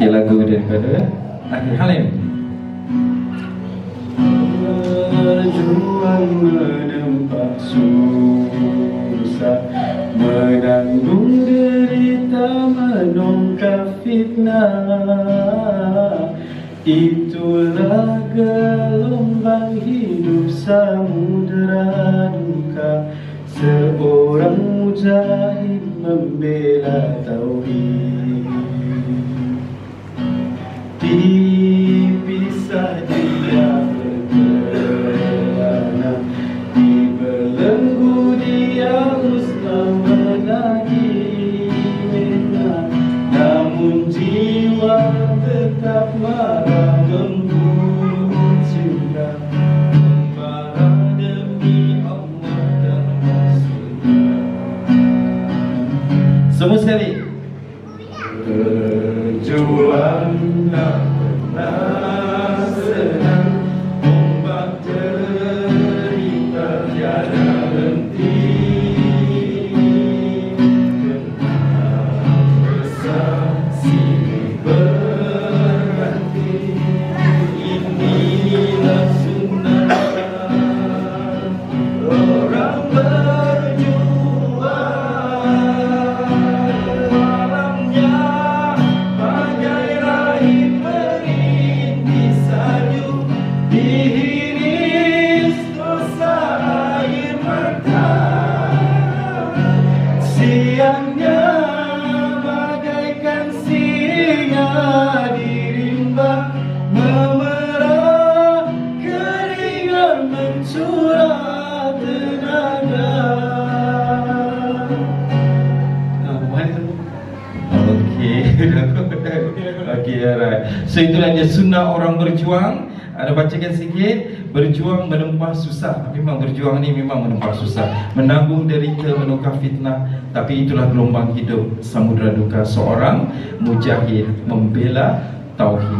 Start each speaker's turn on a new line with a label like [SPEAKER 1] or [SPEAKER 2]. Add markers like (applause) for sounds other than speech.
[SPEAKER 1] Okay, lagu daripada Akhir Halim.
[SPEAKER 2] Berjuang menempat susah Menanggung derita menongkak fitnah. Itulah gelombang hidup samudera duka. Seorang mujahid membela tauhid Semua sekali Berjuang tak pernah senang cerita henti sini
[SPEAKER 1] Okay Okay (laughs) alright. So itulah dia sunnah orang berjuang Ada bacakan sikit? Berjuang menempah susah. Memang berjuang ni memang menempah susah. Menanggung derita menukar fitnah. Tapi itulah gelombang hidup Samudra duka seorang Mujahid membela Tauhid